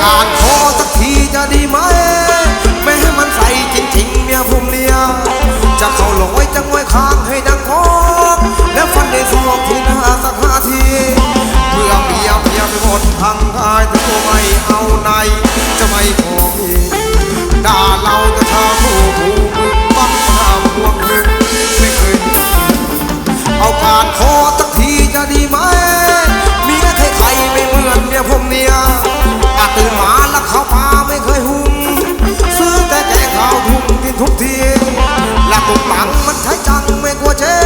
การขอสักทีจะดีไหมแม่ให้มันใส่จริงๆเมียผมเนี่ยจะเข้าลอยจะงวยค้างให้ดังคองแล้วฟันในสองที่น้าสักห้าทีเพื่อเมียเมียไปหมดทางกายถ้าไม่เอาไหนจะไม่ขออีกด่าเราจะทำผู้ผู้มึงบังคับพวกมึงไม่เคยเอาการขอสักทีจะดีไหม มันใช้จังไม่กลัวเจ๊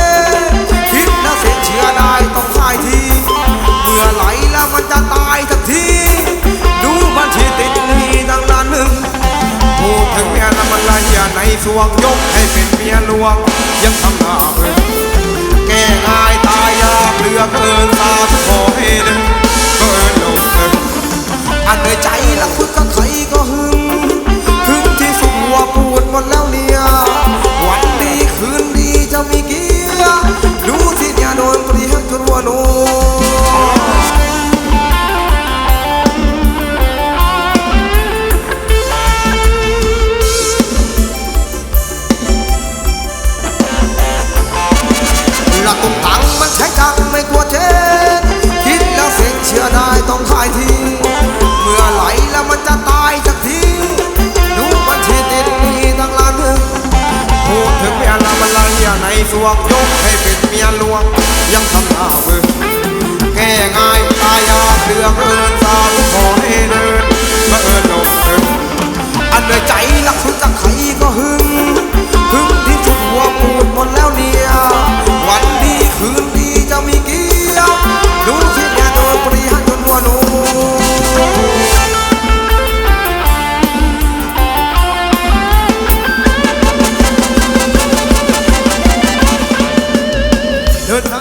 คิดนะเสียเชื่อได้ต้องขายทีเมื่อไหลแล้วมันจะตายสักที ดูมันชีติดหนี่ดังนั้นหนึ่งพูดถึงเมียน้ำมันละเหียในสวงยกให้เป็นเมียหลวงยังทำหน้าเบิ่งแก้ง่ายตายยากเหลือเกินสาธุขอ ลักตรงตังมันใช้จังไม่กลัวเจ็บคิดแล้วเสียงเชื่อได้ต้องขายทีเมื่อไหลแล้วมันจะตายสักทีดูมันชีติดมีทั้งล้านหนึ่งพูดถึงเมียละมันละเหียในสวงยกให้เป็นเมียหลวง ยังทำหน้าเบิ่ง เดือเกินสาธุขอให้